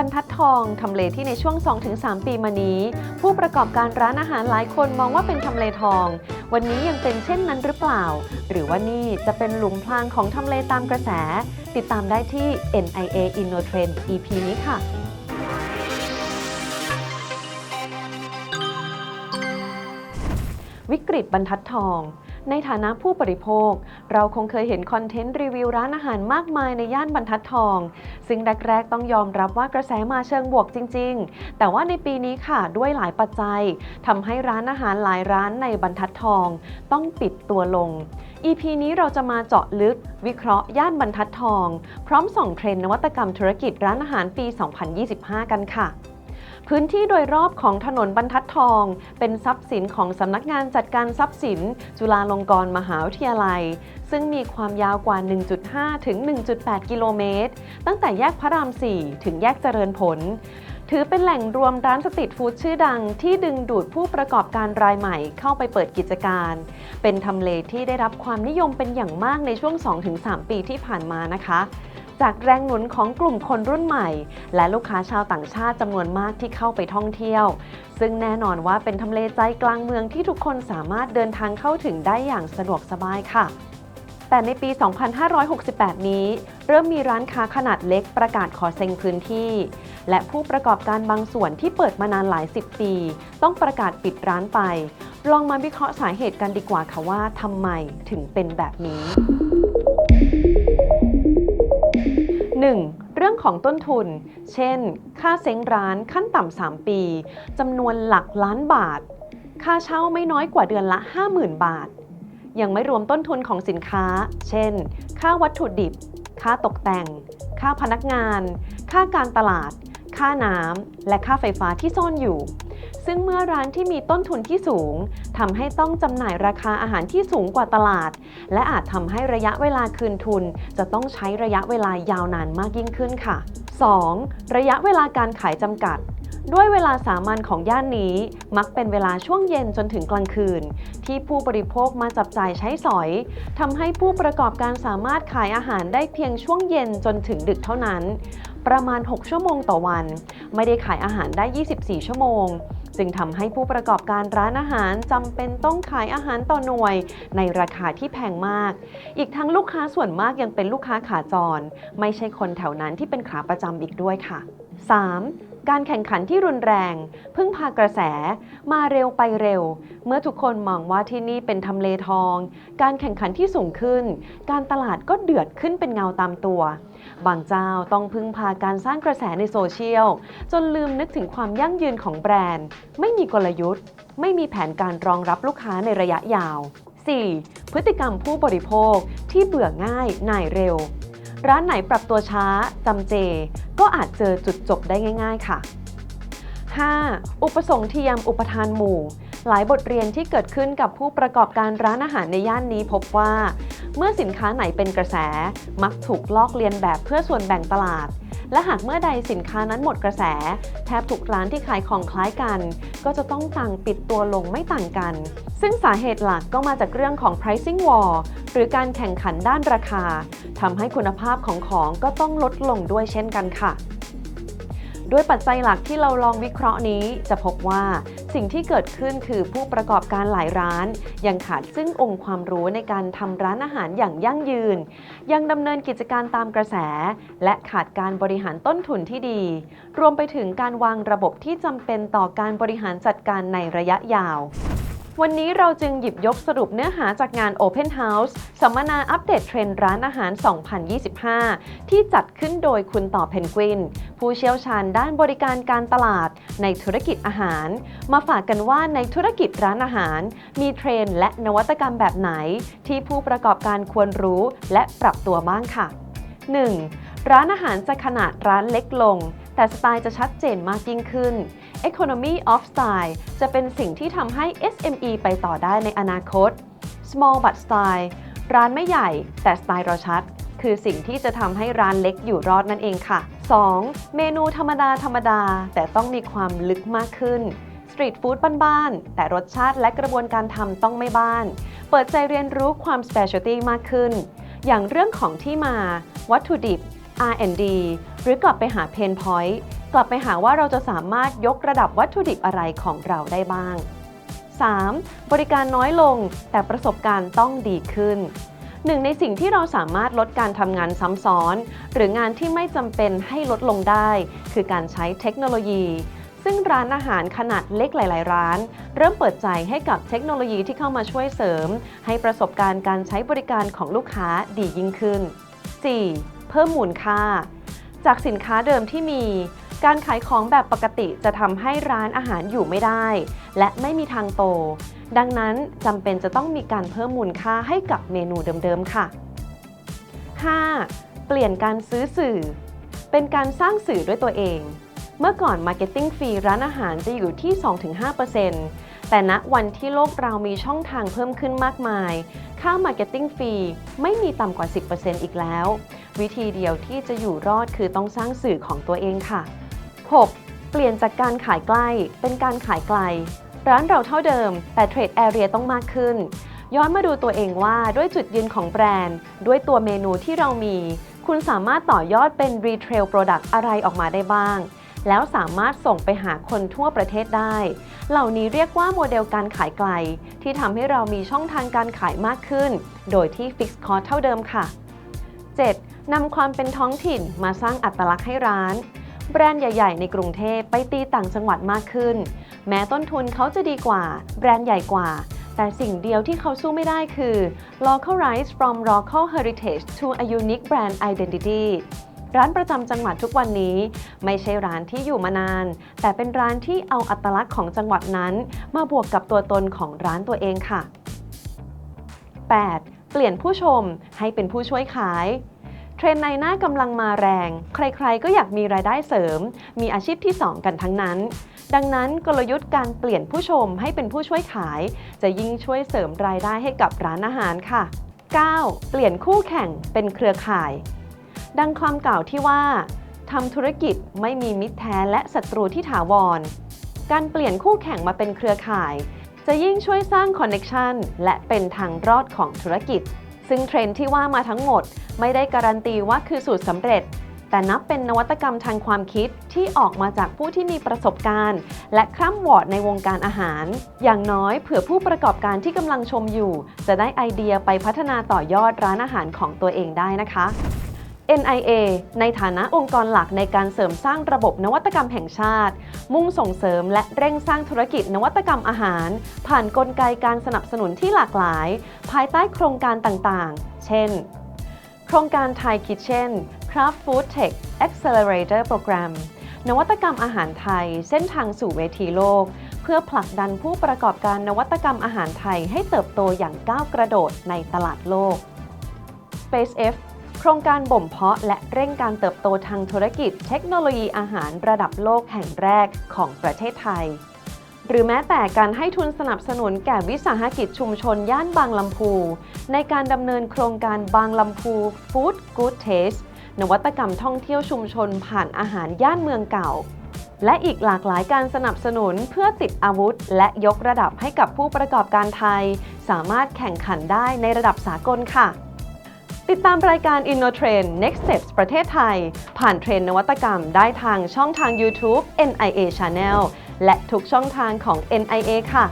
รรทัดทองทำเลที่ในช่วง 2-3 ปีมานี้ ผู้ประกอบการร้านอาหารหลายคนมองว่าเป็นทำเลทอง วันนี้ยังเป็นเช่นนั้นหรือเปล่า หรือว่านี่จะเป็นหลุมพรางของทำเลตามกระแส ติดตามได้ที่ NIA InnoTrend EP นี้ค่ะวิกฤตบรรทัดทอง ในฐานะผู้บริโภค เราคงเคยเห็นคอนเทนต์รีวิวร้านอาหารมากมายในย่านบรรทัดทอง ซึ่งแรกๆต้องยอมรับว่ากระแสมาเชิงบวกจริง ๆ แต่ว่าในปีนี้ค่ะด้วยหลายปัจจัยทำให้ร้านอาหารหลายร้านในบรรทัดทอง ต้องปิดตัวลง EP นี้เราจะมาเจาะลึก วิเคราะห์ย่านบรรทัดทอง พร้อมส่องเทรนด์นวัตกรรมธุรกิจร้านอาหารปี 2025 กันค่ะ พื้นที่โดยรอบของถนนบรรทัดทอง เป็นทรัพย์สินของสำนักงานจัดการทรัพย์สิน จุฬาลงกรณ์มหาวิทยาลัย ซึ่งมีความยาวกว่า 1.5 ถึง 1.8 กิโลเมตร ตั้งแต่แยกพระราม 4 ถึงแยกเจริญผลถือเป็นแหล่งรวมร้านสตรีทฟู้ดชื่อดังที่ดึงดูดผู้ประกอบการรายใหม่เข้าไปเปิดกิจการ เป็นทำเลที่ได้รับความนิยมเป็นอย่างมากในช่วง 2-3 ปีที่ผ่านมานะคะ จากแรงหนุนของกลุ่มคนรุ่นใหม่ และลูกค้าชาวต่างชาติจำนวนมากที่เข้าไปท่องเที่ยว ซึ่งแน่นอนว่าเป็นทำเลใจกลางเมืองที่ทุกคนสามารถเดินทางเข้าถึงได้อย่างสะดวกสบายค่ะแต่ในปี 2568 นี้ เริ่มมีร้านค้าขนาดเล็กประกาศขอเซ็งพื้นที่ และผู้ประกอบการบางส่วนที่เปิดมานานหลายสิบปี ต้องประกาศปิดร้านไป ลองมาวิเคราะห์สาเหตุกันดีกว่าค่ะว่าทำไมถึงเป็นแบบนี้ 1. เรื่องของต้นทุน เช่น ค่าเซ้งร้านขั้นต่ำ 3 ปี จำนวนหลักล้านบาท ค่าเช่าไม่น้อยกว่าเดือนละ 50,000 บาท ยังไม่รวมต้นทุนของสินค้า เช่น ค่าวัตถุดิบ ค่าตกแต่ง ค่าพนักงาน ค่าการตลาด ค่าน้ำ และค่าไฟฟ้าที่ซ่อนอยู่ ซึ่งเมื่อร้านที่มีต้นทุนที่สูงทำให้ต้องจำหน่ายราคาอาหารที่สูงกว่าตลาด และอาจทำให้ระยะเวลาคืนทุน จะต้องใช้ระยะเวลายาวนานมากยิ่งขึ้นค่ะ 2. ระยะเวลาการขายจำกัดด้วยเวลาสามัญของย่านนี้ มักเป็นเวลาช่วงเย็นจนถึงกลางคืน ที่ผู้บริโภคมาจับจ่ายใช้สอยทำให้ผู้ประกอบการสามารถขายอาหารได้เพียงช่วงเย็นจนถึงดึกเท่านั้น ประมาณ 6 ชั่วโมงต่อวัน ไม่ได้ขายอาหารได้ 24 ชั่วโมง จึงทำให้ผู้ประกอบการร้านอาหารจำเป็นต้องขายอาหารต่อหน่วย ในราคาที่แพงมาก อีกทั้งลูกค้าส่วนมากยังเป็นลูกค้าขาจร ไม่ใช่คนแถวนั้นที่เป็นขาประจำอีกด้วยค่ะ 3. การแข่งขันที่รุนแรง พึ่งพากระแส มาเร็วไปเร็ว เมื่อทุกคนมองว่าที่นี่เป็นทำเลทอง การแข่งขันที่สูงขึ้น การตลาดก็เดือดขึ้นเป็นเงาตามตัว บางเจ้าต้องพึ่งพาการสร้างกระแสในโซเชียล จนลืมนึกถึงความยั่งยืนของแบรนด์ ไม่มีกลยุทธ์ ไม่มีแผนการรองรับลูกค้าในระยะยาว 4. พฤติกรรมผู้บริโภคที่เบื่อง่ายน่ายเร็ว ร้านไหนปรับตัวช้าจำเจ ก็อาจเจอจุดจบได้ง่าย ๆ ค่ะ 5. อุปสงค์เทียมอุปทานหมู่ หลายบทเรียนที่เกิดขึ้นกับผู้ประกอบการร้านอาหารในย่านนี้พบว่า เมื่อสินค้าไหนเป็นกระแส มักถูกลอกเลียนแบบเพื่อส่วนแบ่งตลาด และหากเมื่อใดสินค้านั้นหมดกระแส แทบทุกร้านที่ขายของคล้ายกัน ก็จะต้องต่างปิดตัวลงไม่ต่างกัน ซึ่งสาเหตุหลักก็มาจากเรื่องของ pricing war หรือการแข่งขันด้านราคาทำให้คุณภาพของของก็ต้องลดลงด้วยเช่นกันค่ะด้วยปัจจัยหลักที่เราลองวิเคราะห์นี้จะพบว่า สิ่งที่เกิดขึ้นคือผู้ประกอบการหลายร้าน ยังขาดซึ่งองค์ความรู้ในการทำร้านอาหารอย่างยั่งยืน ยังดำเนินกิจการตามกระแส และขาดการบริหารต้นทุนที่ดี รวมไปถึงการวางระบบที่จำเป็นต่อการบริหารจัดการในระยะยาว วันนี้เราจึงหยิบยกสรุปเนื้อหาจากงาน Open House สัมมนาอัปเดตเทรนด์ร้านอาหาร 2025 ที่จัดขึ้นโดยคุณต่อเพนกวิน ผู้เชี่ยวชาญด้านบริการการตลาดในธุรกิจอาหาร มาฝากกันว่าในธุรกิจร้านอาหาร มีเทรนด์และนวัตกรรมแบบไหน ที่ผู้ประกอบการควรรู้และปรับตัวบ้างค่ะ 1. ร้านอาหารจะขนาดร้านเล็กลง แต่สไตล์จะชัดเจนมากยิ่งขึ้น Economy of Style จะเป็นสิ่งที่ทำให้ SME ไปต่อได้ในอนาคต Small but Style ร้านไม่ใหญ่แต่สไตล์เราชัด คือสิ่งที่จะทำให้ร้านเล็กอยู่รอดนั่นเองค่ะ 2. เมนูธรรมดาธรรมดา แต่ต้องมีความลึกมากขึ้นสตรีทฟู้ดบ้านๆ แต่รสชาติและกระบวนการทำต้องไม่บ้าน เปิดใจเรียนรู้ความ specialty มากขึ้น อย่างเรื่องของที่มา วัตถุดิบ R&D หรือกลับไปหา Pain Point กลับไปหาว่าเราจะสามารถยกระดับวัตถุดิบอะไรของเราได้บ้าง 3. บริการน้อยลงแต่ประสบการณ์ต้องดีขึ้น หนึ่งในสิ่งที่เราสามารถลดการทำงานซ้ำซ้อน หรืองานที่ไม่จำเป็นให้ลดลงได้ คือการใช้เทคโนโลยี ซึ่งร้านอาหารขนาดเล็กหลาย ๆ ร้าน เริ่มเปิดใจให้กับเทคโนโลยีที่เข้ามาช่วยเสริม ให้ประสบการณ์การใช้บริการของลูกค้าดียิ่งขึ้น 4. เพิ่มมูลค่า จากสินค้าเดิมที่มี การขายของแบบปกติจะทำให้ร้านอาหารอยู่ไม่ได้ และไม่มีทางโต ดังนั้นจำเป็นจะต้องมีการเพิ่มมูลค่าให้กับเมนูเดิมๆค่ะ 5. เปลี่ยนการซื้อสื่อ เป็นการสร้างสื่อด้วยตัวเอง เมื่อก่อน Marketing ฟรีร้านอาหารจะอยู่ที่ 2-5%แต่ณวันที่โลกเรามีช่องทางเพิ่มขึ้นมากมาย ค่า Marketing ฟรีไม่มีต่ำกว่า 10%อีกแล้ว วิธีเดียวที่จะอยู่รอดคือต้องสร้างสื่อของตัวเองค่ะ 6. เปลี่ยนจากการขายใกล้เป็นการขายไกล ร้านเราเท่าเดิม แต่เทรดแอเรียต้องมากขึ้น ย้อนมาดูตัวเองว่าด้วยจุดยืนของแบรนด์ ด้วยตัวเมนูที่เรามี คุณสามารถต่อยอดเป็น Retail Product อะไรออกมาได้บ้าง แล้วสามารถส่งไปหาคนทั่วประเทศได้ เหล่านี้เรียกว่าโมเดลการขายไกล ที่ทำให้เรามีช่องทางการขายมากขึ้น โดยที่ Fixed Cost เท่าเดิมค่ะ 7. นำความเป็นท้องถิ่นมาสร้างอัตลักษณ์ให้ร้าน แบรนด์ใหญ่ ๆ ในกรุงเทพไปตีต่างจังหวัดมากขึ้น แม้ต้นทุนเขาจะดีกว่า แบรนด์ใหญ่กว่า แต่สิ่งเดียวที่เขาสู้ไม่ได้คือ localize from local heritage to a unique brand identity ร้านประจำจังหวัดทุกวันนี้ ไม่ใช่ร้านที่อยู่มานาน แต่เป็นร้านที่เอาอัตลักษณ์ของจังหวัดนั้น มาบวกกับตัวตนของร้านตัวเองค่ะ 8. เปลี่ยนผู้ชมให้เป็นผู้ช่วยขาย เทรนด์ในหน้ากำลังมาแรง ใครๆ ก็อยากมีรายได้เสริม มีอาชีพที่ 2 กันทั้งนั้น ดังนั้นกลยุทธ์การเปลี่ยนผู้ชมให้เป็นผู้ช่วยขาย จะยิ่งช่วยเสริมรายได้ให้กับร้านอาหารค่ะ 9. เปลี่ยนคู่แข่งเป็นเครือข่าย ดังคำกล่าวที่ว่าทำธุรกิจไม่มีมิตรแท้และศัตรูที่ถาวร การเปลี่ยนคู่แข่งมาเป็นเครือข่าย จะยิ่งช่วยสร้างคอนเน t ชันและเป็นทางรอดของธุรกิจ ซึ่งเทรนด์ที่ว่ามาทั้งหมด ไม่ได้การันตีว่าคือสูตรสำเร็จ แต่นับเป็นนวัตกรรมทางความคิดที่ออกมาจากผู้ที่มีประสบการณ์ และคร่ำวอดในวงการอาหาร อย่างน้อยเผื่อผู้ประกอบการที่กำลังชมอยู่ จะได้ไอเดียไปพัฒนาต่อยอดร้านอาหารของตัวเองได้นะคะ NIA ในฐานะองค์กรหลักในการเสริมสร้างระบบนวัตกรรมแห่งชาติ มุ่งส่งเสริมและเร่งสร้างธุรกิจนวัตกรรมอาหาร ผ่านนกลไกการสนับสนุนที่หลากหลาย ภายใต้โครงการต่างๆ เช่น โครงการ Thai Kitchen Craft Food Tech Accelerator Program นวัตกรรมอาหารไทย เส้นทางสู่เวทีโลก เพื่อผลักดันผู้ประกอบการนวัตกรรมอาหารไทยให้เติบโตอย่างก้าวกระโดดในตลาดโลก SpaceF โครงการบ่มเพาะและเร่งการเติบโตทางธุรกิจเทคโนโลยีอาหารระดับโลกแห่งแรกของประเทศไทย หรือแม้แต่การให้ทุนสนับสนุนแก่วิสาหกิจชุมชนย่านบางลำพู ในการดำเนินโครงการบางลำพู Food Good Taste นวัตกรรมท่องเที่ยวชุมชนผ่านอาหารย่านเมืองเก่า และอีกหลากหลายการสนับสนุนเพื่อติดอาวุธ และยกระดับให้กับผู้ประกอบการไทย สามารถแข่งขันได้ในระดับสากลค่ะ ติดตามรายการ InnoTrend Next Steps ประเทศไทย ผ่านเทรนนวัตกรรมได้ทางช่องทาง YouTube NIA Channel และทุกช่องทางของ NIA ค่ะ